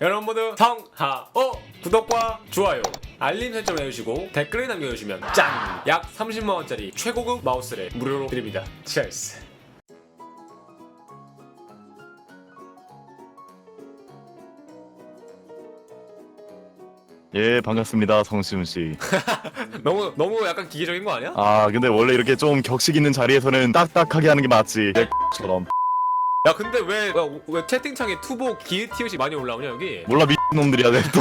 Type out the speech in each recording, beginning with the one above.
여러분 모두 성하오 구독과 좋아요 알림 설정을 해주시고 댓글을 남겨주시면 짠! 약 30만원짜리 최고급 마우스를 무료로 드립니다 치얼스 예 반갑습니다 성시훈 씨. 너무 너무 약간 기계적인 거 아니야? 아 근데 원래 이렇게 좀 격식 있는 자리에서는 딱딱하게 하는 게 맞지. 내 처럼 야 근데 왜, 왜, 왜 채팅창에 투보 기티옷이 많이 올라오냐 여기 몰라 미친놈들이야 내 또.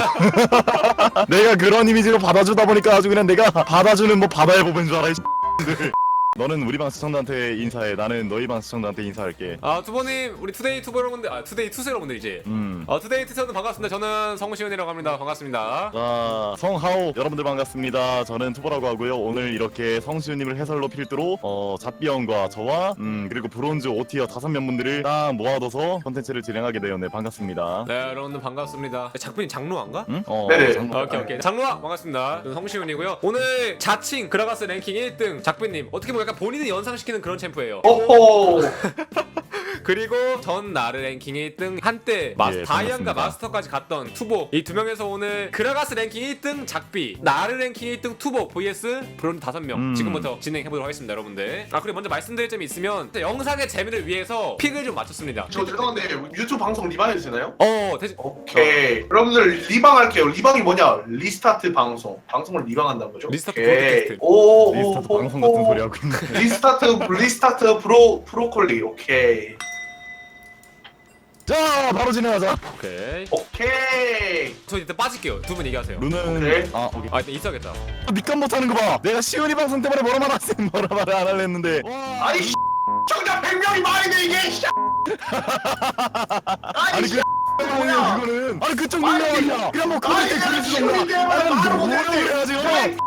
내가 그런 이미지로 받아주다 보니까 아주 그냥 내가 받아주는 뭐 바다의 법인 줄 알아 이. 너는 우리 방 시청자한테 인사해. 나는 너희 방 시청자한테 인사할게. 아 투보님 우리 투데이 투보 여러분들 아 투데이 투스 여러분들이지 음. 아 투데이 투스 여러분 반갑습니다 저는 성시현이라고 합니다 반갑습니다 자, 성하오 여러분들 반갑습니다. 저는 투보라고 하고요. 오늘 이렇게 성시우님을 해설로 필두로 어, 잡비형과 저와 음, 그리고 브론즈 오티어 다섯 명분들을 딱 모아둬서 컨텐츠를 진행하게 되었네. 반갑습니다. 네 여러분들 반갑습니다 작품님 장로안가? 응? 어, 네네. 장- 아, 오케이 오케이 장로아 반갑습니다 저는 성시훈이고요 오늘 자칭 그라가스 랭킹 1등 작비님 어떻게 보면 약간 본인을 연상시키는 그런 챔프예요. 오호 그리고 전 나르 랭킹 1등 한때 마스, 예, 다이안과 반갑습니다. 마스터까지 갔던 투보 이 두 명에서 오늘 그라가스 랭킹 1등 작비 나르 랭킹 1등 투보 vs 브론 5명 음. 지금부터 진행해보도록 하겠습니다 여러분들 아 그리고 먼저 말씀드릴 점이 있으면 영상의 재미를 위해서 픽을 좀 맞췄습니다 저 죄송한데 유튜브 방송 리방 해도 되나요? 어 대신 오케이 여러분들 리방 할게요 리방이 뭐냐 리스타트 방송 방송을 리방한다는 거죠? 리스타트 오케이. 브로드캐스트. 오, 리스타트 오, 방송 오, 같은 오. 소리 하고 있네. 리스타트 리스타트 프로 프로콜리 오케이 자, 바로 진행하자. 오케이 오케이 저 일단 빠질게요 두 분 얘기하세요 루는 오케이. 아, 오케이. 아 일단 있어야겠다 밑감 못하는 거 봐. 내가 시원이 방송 때문에 뭐라 말았음, 뭐라 말을 안 할래 했는데. 와. 아니 씨, 정답 100명이 말이 돼 이게 씨. 아니 아니 씨, 그 뭐야 그거는. 아니 그쪽 물량이야. 그냥 뭐 아니, 그렇게 내가 그릴 수 없나? 때문에 아니 말을 뭐. 뭐라고 해야지. 아니,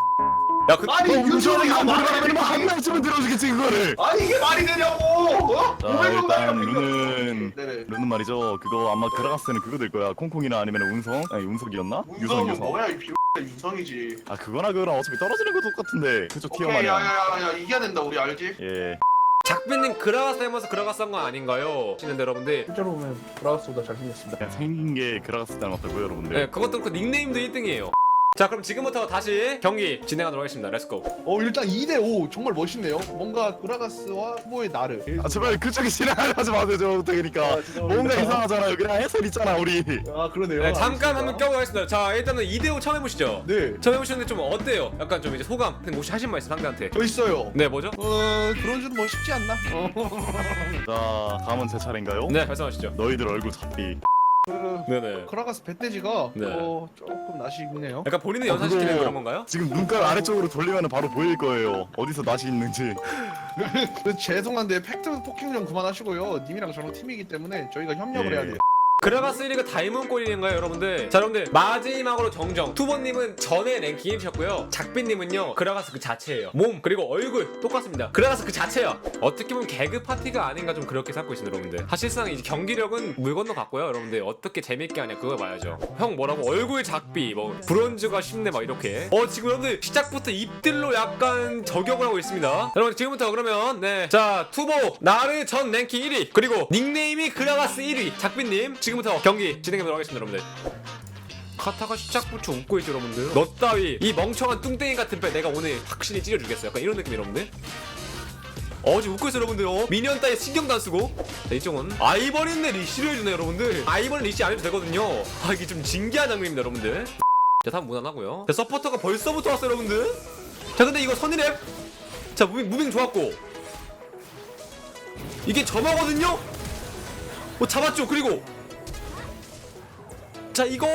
야 그, 아니 말이 그러면 한 명쯤은 들어주겠지 그거를. 아니 이게 말이 되냐고 어? 자 500명 일단 말이야, 100명. 루는 네네 루는 말이죠. 그거 아마 그라가스는 그거 될 거야. 콩콩이나 아니면 운성? 아니 운석이었나? 유성 운성은 유성. 뭐야 이 비... 윤성이지 아 그거나 그거나 어차피 떨어지는 거 똑같은데 그쪽 티어 오케이 마냥. 야야야야 이겨야 된다 우리 알지? 예. 작비님 그라가스 하면서 그라가스 한 건 아닌가요? 하시는데 여러분들 실제로 보면 브라우스보다 잘생겼습니다. 그냥 생긴 게 그라가스 닮았다고요 여러분들. 네 그것도 그렇고 닉네임도 1등이에요 자 그럼 지금부터 다시 경기 진행하도록 하겠습니다 렛츠고 어 일단 2대5 정말 멋있네요. 뭔가 브라가스와 후보의 나르. 아 제발 그쪽이 진행하지 마세요 저 되니까 아. 뭔가 이상하잖아요 그냥 해설 있잖아 우리 아 그러네요. 네, 잠깐 알겠습니다. 한번 껴보겠습니다 자 일단은 2대5 처음 해보시죠 네. 처음 해보시는데 좀 어때요? 약간 좀 이제 소감 혹시 하신 말씀 상대한테 저 있어요. 네 뭐죠? 어 브론즈는 뭐 쉽지 않나? 어. 자 다음은 제 차례인가요? 네 말씀하시죠 너희들 얼굴 잡비 그 네네 크라가스 배돼지가 네. 어 조금 낯이 익네요. 약간 본인을 어, 연상시키는 그거- 그런 건가요? 지금 눈깔 아래쪽으로 돌리면 바로 보일 거예요 어디서 낯이 있는지 그 죄송한데 팩트 폭행 좀 그만하시고요. 님이랑 저랑 팀이기 때문에 저희가 협력을 예. 해야 돼요. 그라가스 1위가 다이몬 꼴인가요 여러분들? 자 여러분들 마지막으로 정정. 투보님은 전에 랭킹 1위셨고요. 작비님은요 그라가스 그 자체예요. 몸 그리고 얼굴 똑같습니다. 그라가스 그 자체야 어떻게 보면 개그 파티가 아닌가 좀 그렇게 삼고 있습니다 여러분들. 사실상 이제 경기력은 물 건너 갔고요 여러분들. 어떻게 재밌게 하냐 그걸 봐야죠. 형 뭐라고? 얼굴 작비 뭐 브론즈가 쉽네 막 이렇게. 어 지금 여러분들 시작부터 입들로 약간 저격을 하고 있습니다. 여러분 지금부터 그러면 네자 투보 나르 전 랭킹 1위. 그리고 닉네임이 그라가스 1위. 작비님 지금 부터 경기 진행해보도록 하겠습니다 여러분들. 카타가 시작부터 웃고 있죠 여러분들. 너 따위 이 멍청한 뚱땡이 같은 배 내가 오늘 확실히 찢어주겠어 약간 이런 느낌 여러분들. 어 지금 웃고 있어 여러분들. 어? 미니언 따위 신경도 안 쓰고. 자 이쪽은 아이버린네 리시를 해주네 여러분들. 아이버린 리시 안 해도 되거든요. 아 이게 좀 진기한 장면입니다 여러분들. 자 다음 무난하고요. 자 서포터가 벌써부터 왔어요 여러분들. 자 근데 이거 선이랩 자 무빙, 무빙 좋았고. 이게 점화거든요? 어 잡았죠? 그리고 자 이거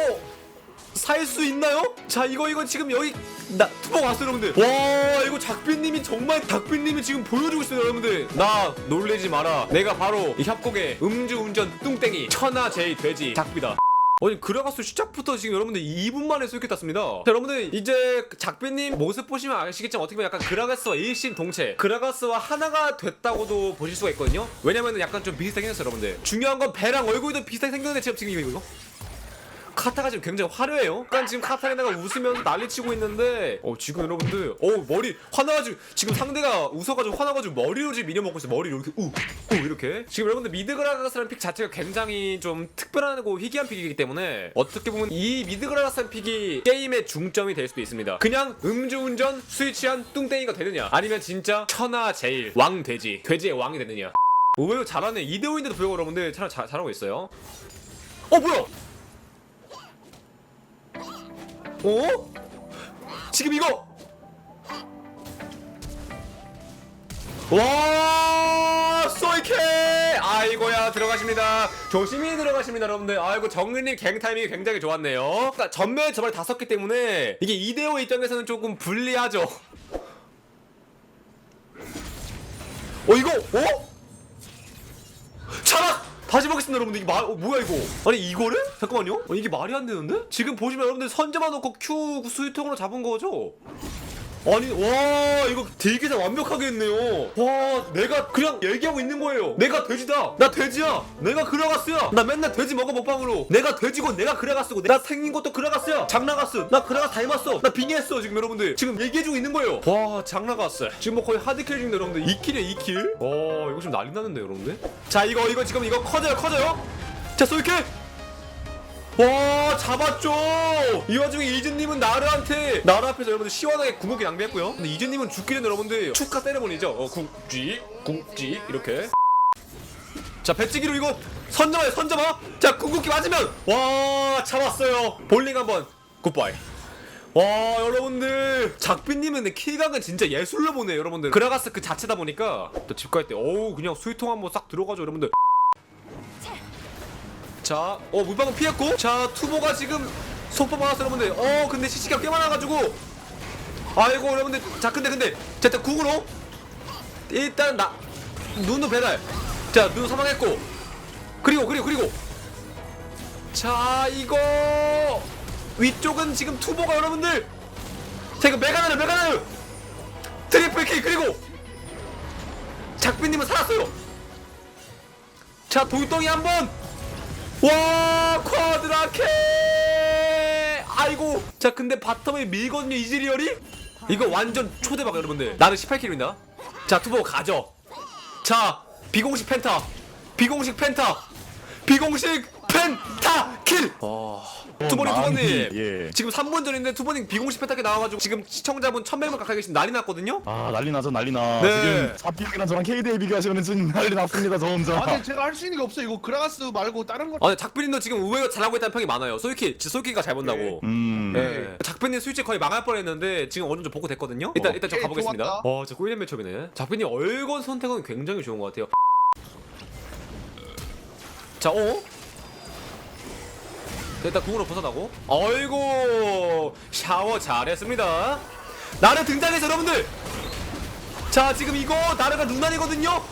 살 수 있나요? 자 이거 이거 지금 여기 나 투보 왔어요 여러분들. 와 이거 작비님이 정말 작비님이 지금 보여주고 있어요 여러분들. 나 놀래지 마라. 내가 바로 이 협곡의 음주운전 뚱땡이 천하 제이 돼지 작비다. 아니 그라가스 시작부터 지금 여러분들 2분 만에 쏠게 땄습니다. 자 여러분들 이제 작비님 모습 보시면 아시겠지만 어떻게 보면 약간 그라가스와 일심 동체 그라가스와 하나가 됐다고도 보실 수가 있거든요. 왜냐면은 약간 좀 비슷하게 생겼어요 여러분들. 중요한 건 배랑 얼굴도 비슷하게 생겼는데 지금 지금 이거 이거 카타가 지금 굉장히 화려해요. 약간 지금 카타리나가 웃으면서 난리치고 있는데 어 지금 여러분들 어 머리 화나가지고 지금 상대가 웃어가지고 화나가지고 머리로 지금 미녀 먹고 있어 머리로 이렇게 우우 이렇게. 지금 여러분들 미드그라가스라는 픽 자체가 굉장히 좀 특별하고 희귀한 픽이기 때문에 어떻게 보면 이 미드그라가스라는 픽이 게임의 중점이 될 수도 있습니다. 그냥 음주운전 스위치한 뚱땡이가 되느냐? 아니면 진짜 천하 제일 왕 돼지 돼지의 왕이 되느냐? 의외로 잘하네 2대5인데도 불구하고 여러분들 잘, 잘, 잘하고 있어요. 어 뭐야 어? 지금 이거! 와 쏘이케! 아이고야 들어가십니다. 조심히 들어가십니다 여러분들. 아이고 정은님 갱 타이밍이 굉장히 좋았네요. 그러니까 전멸 저발 다 썼기 때문에 이게 2대5 입장에서는 조금 불리하죠. 어 이거? 어? 다시 보겠습니다 여러분들. 이게 말 어, 뭐야 이거? 아니 이거를? 잠깐만요. 어, 이게 말이 안 되는데? 지금 보시면 여러분들 선제만 놓고 Q 수유통으로 잡은 거죠 아니 와 이거 되게 다 완벽하게 했네요. 와 내가 그냥 얘기하고 있는 거예요. 내가 돼지다. 나 돼지야. 내가 그라가스야. 나 맨날 돼지 먹어 먹방으로. 내가 돼지고 내가 그라가스고. 나 생긴 것도 그라가스야. 장나가스. 나 그라가스 닮았어. 나 빙의했어 지금 여러분들. 지금 얘기해주고 있는 거예요. 와 장나가스. 지금 뭐 거의 하드킬 중인데 여러분들. 2킬이야 2킬? 와 이거 지금 난리 났는데 여러분들? 자 이거 이거 지금 이거 커져요 커져요. 자 쏠게 와 잡았죠? 이 와중에 이준님은 나르한테 나르 앞에서 여러분들 시원하게 궁극기 낭비했고요. 근데 이준님은 죽기 전에 여러분들 축하 때려버리죠? 어 쿵찍 쿵찍 이렇게. 자 배치기로 이거 선점아요 선점아! 자 궁극기 맞으면! 와 잡았어요. 볼링 한번. 굿바이. 와 여러분들. 작비님은 근데 킬각은 진짜 예술로 보네요 여러분들. 그라가스 그 자체다 보니까. 또 집 갈 때 어우 그냥 수유통 한번 싹 들어가죠 여러분들 자, 어 물방울 피했고, 자 투보가 지금 속보 받았어 여러분들. 어 근데 CC가 꽤 많아가지고, 아이고 여러분들, 자 근데 근데, 자 일단 궁으로. 일단 나 눈도 배달. 자 눈 사망했고, 그리고 그리고 그리고, 자 이거. 위쪽은 지금 투보가 여러분들, 자 이거 메가나르 메가나르 트리플 킬 그리고. 작비님은 살았어요. 자 돌덩이 한 번. 와 쿼드라케! 아이고. 자 근데 바텀에 밀거든요 이즈리얼이? 이거 완전 초대박 여러분들. 나는 18킬입니다. 자 투보 가져 자 비공식 펜타. 비공식 펜타. 비공식 펜타 킬 와. 투보님 많이, 투보님 예. 지금 3분 전인데 투보님 비공식 펜타게 나와가지고 지금 시청자분 1000명만 가까이 계신 난리 났거든요 아 난리 나죠 난리 나 네. 지금 잡비랑 저랑 KDA 비교하시면 지금 난리 났습니다 저 혼자 아 근데 제가 할 수 있는 게 없어 이거 그라가스 말고 다른 거아 근데 작비님도 지금 의외로 잘하고 있다는 평이 많아요 솔키 진짜 솔키가 잘 본다고 음 네. 작빈님 솔직히 거의 망할 뻔했는데 지금 어느 정도 복구됐거든요. 일단 어. 일단 저 가보겠습니다. 진짜 꿀잼 매첩이네. 작빈님 얼건 선택은 굉장히 좋은 것 같아요. 자, 어? 일단 궁으로 벗어나고. 어이구, 샤워 잘했습니다. 나르 등장해서 여러분들. 자, 지금 이거 나르가 눈난이거든요.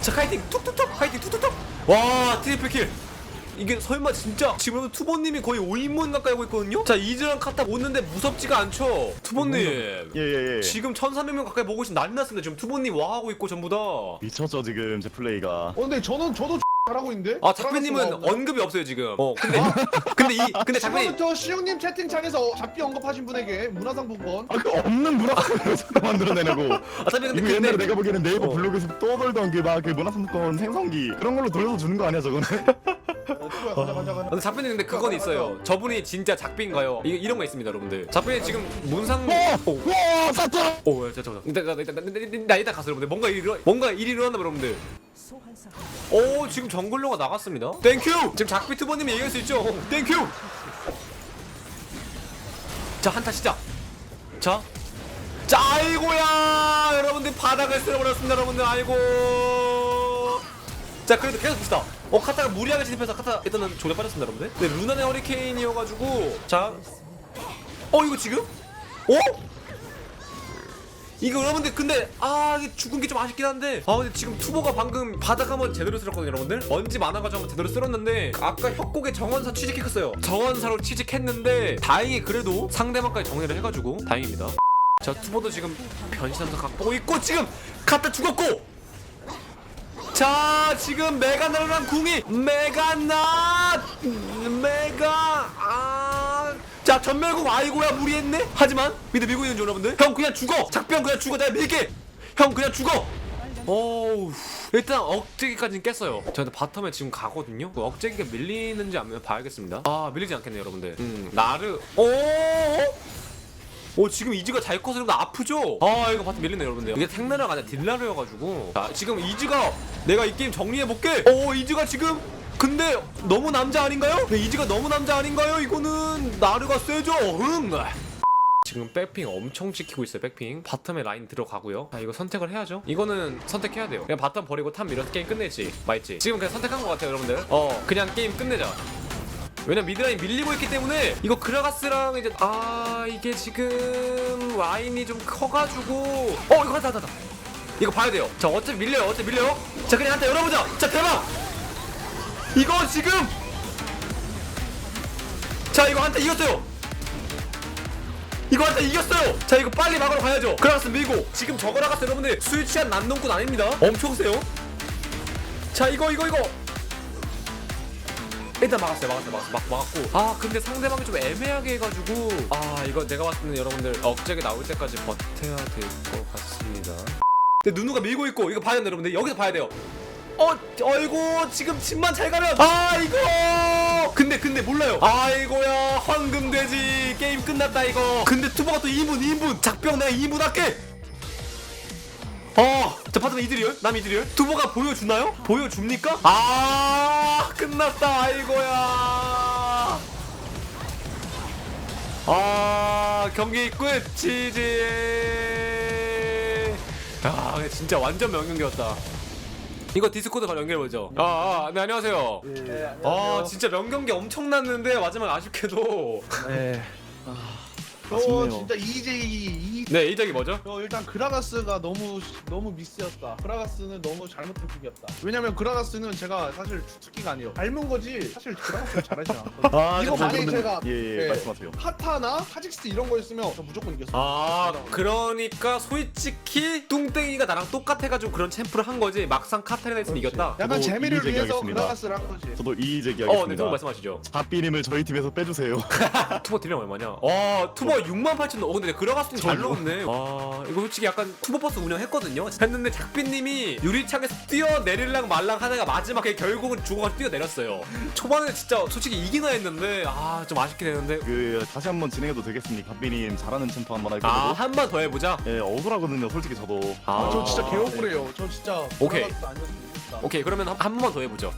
자, 카이팅 툭툭툭, 카이팅 툭툭툭. 와, 트리플 킬. 이게 설마 진짜 지금 투보님이 거의 5인분 가까이 하고 있거든요? 자 이즈랑 카타 오는데 무섭지가 않죠? 투보님 예예예 지금 1300명 가까이 보고 있으면 난리 났습니다 지금 투보님 와 하고 있고 전부 다아 미쳤죠 지금 제 플레이가 어 근데 저는 저도 잘하고 있는데 작가님은 그라가스가 없네. 언급이 없어요 지금 어 근데 근데 이 근데 작가님 지금부터 시영님 채팅창에서 잡기 언급하신 분에게 문화상품권 아 그 없는 문화상품을 자꾸 만들어내고 아 작가님 이거 근데 옛날에 근데 내가 보기에는 네이버 어. 블로그에서 떠돌던 그 막그 문화상품권 생성기 그런 걸로 돌려서 주는 거 아니야 저거는? 어, 가자 가자 가자 근데 작가님 근데 그건 있어요 저분이 진짜 작비인가요? 이, 이런 거 있습니다 여러분들 작비님 지금 문상 어, 와 사토! 오, 야, 잠깐만. 일단, 일단, 일단, 일단, 일단, 나 일단 가서 여러분들 뭔가 일이 일어, 뭔가 일이 일어났나 여러분들. 오, 지금 정글러가 나갔습니다. 땡큐. 지금 작비트버님이 얘기할 수 있죠. 땡큐. 자, 한타 시작. 자, 자, 아이고야, 여러분들 바닥을 쓸어버렸습니다, 여러분들. 아이고. 자, 그래도 계속 봅시다. 어, 카타가 무리하게 진입해서 카타 일단은 조려 빠졌습니다, 여러분들. 네, 루나의 허리케인이어가지고, 자, 어, 이거 지금? 어? 이거 여러분들 근데 아 죽은 게 좀 아쉽긴 한데 아 근데 지금 투보가 방금 바닥 한번 제대로 쓸었거든요 여러분들 먼지 많아가지고 한번 제대로 쓸었는데 아까 협곡에 정원사 취직했어요 정원사로 취직했는데 다행히 그래도 상대방까지 정리를 해가지고 다행입니다 자 투보도 지금 변신하면서 각 보고 있고 지금 갖다 죽었고 자 지금 메가나르랑 궁이 메가 나 메가 아. 자 전멸공 아이고야 무리했네? 하지만 미드 밀고 있는 중 여러분들. 형 그냥 죽어! 작병 그냥 죽어 내가 밀게! 형 그냥 죽어! 어우 일단 억제기까지는 깼어요. 저한테 바텀에 지금 가거든요? 그 억제기가 밀리는지 안 봐야겠습니다. 아 밀리지 않겠네요 여러분들. 음 나르 오 오 지금 이즈가 잘 커서 좀 아프죠? 아 이거 바텀 밀리네 여러분들. 이게 탱나라가 아니라 딜라르여가지고. 자 지금 이즈가 내가 이 게임 정리해볼게. 오 이즈가 지금 근데 너무 남자 아닌가요? 네, 이즈가 너무 남자 아닌가요? 이거는 나르가 세죠? 응. 지금 백핑 엄청 지키고 있어요 백핑. 바텀에 라인 들어가고요. 자 이거 선택을 해야죠. 이거는 선택해야 돼요. 그냥 바텀 버리고 탑 밀어서 게임 끝내지. 맞지? 지금 그냥 선택한 것 같아요 여러분들. 어 그냥 게임 끝내자 왜냐면 미드라인 밀리고 있기 때문에 이거 그라가스랑 이제 아 이게 지금 라인이 좀 커가지고 어 이거 하다 하다 이거 봐야 돼요. 자 어차피 밀려요 어차피 밀려요. 자 그냥 한타 열어보자 자 대박! 이거 지금! 자 이거 한타 이겼어요. 이거 한테 이겼어요! 자 이거 빨리 막으러 가야죠. 그라가스 밀고. 지금 저거 나갔어 여러분들 술 취한 남동꾼 아닙니다. 엄청 세요. 자 이거 이거 이거 일단 막았어요 막았어요 막았어 막 막았고. 아 근데 상대방이 좀 애매하게 해가지고. 아 이거 내가 봤을 때는 여러분들 억제게 나올 때까지 버텨야 될 것 같습니다. 근데 누누가 밀고 있고 이거 봐야 된다 여러분들 여기서 봐야 돼요. 어, 어이구 지금 침만 잘 가면. 아 이거! 근데 근데 몰라요. 아이고야. 황금돼지 게임 끝났다 이거. 근데 투버가 또 2분 2분. 작병 내가 2분 할게 어, 자 파트너 이들이요? 남 이들이요? 투버가 보여주나요? 보여줍니까? 아, 끝났다, 아이고야. 아, 경기 끝, 지지. 아, 진짜 완전 명경기였다. 이거 디스코드 바로 연결해보죠. 아, 아, 네, 안녕하세요. 네, 아, 진짜 명경기 엄청났는데, 마지막 아쉽게도. 네. 저 아쉽네요. 진짜 EJ 이 네, 이 적이 뭐죠? 저 일단 그라가스가 너무 너무 미스였다. 그라가스는 너무 잘못된 픽이었다. 왜냐면 그라가스는 제가 사실 주특기가 아니에요. 닮은 거지 사실 그라가스 잘하지 않거든요. 아, 이거 저 만약에 제가 예, 예, 네. 말씀하세요. 카타나 카직스 이런 거였으면 저 무조건 이겼어요. 아 그러니까 솔직히 뚱땡이가 나랑 똑같아가지고 그런 챔프를 한 거지 막상 카타리나 했으면 이겼다 약간 저도 재미를 이의 위해서 제기하겠습니다. 그라가스를 한 거지. 저도 이의 어, 네, 제기하겠습니다. 투보 말씀하시죠. 하삐님을 저희 팀에서 빼주세요. 투버 딜량 얼마냐? 와, 투버 6만 8천. 어, 근데 그라가스는 잘? 넣 었네. 아, 이거 솔직히 약간 투버 버스 운영했거든요. 했는데 작비님이 유리창에서 뛰어내릴랑 말랑 하다가 마지막에 결국은 죽어가지고 뛰어내렸어요. 초반에 진짜 솔직히 이기나 했는데 아, 좀 아쉽게 되는데. 그 다시 한번 진행해도 되겠습니까? 하삐님 잘하는 챔프 한번 할 거고. 아, 한 번 더 해보자. 예, 억울하거든요. 솔직히 저도. 아, 아, 저 진짜 개억울해요. 저 진짜 오케이. 그라가스 아니었으면 좋겠다. 오케이, 그러면 한, 한번더 해보죠.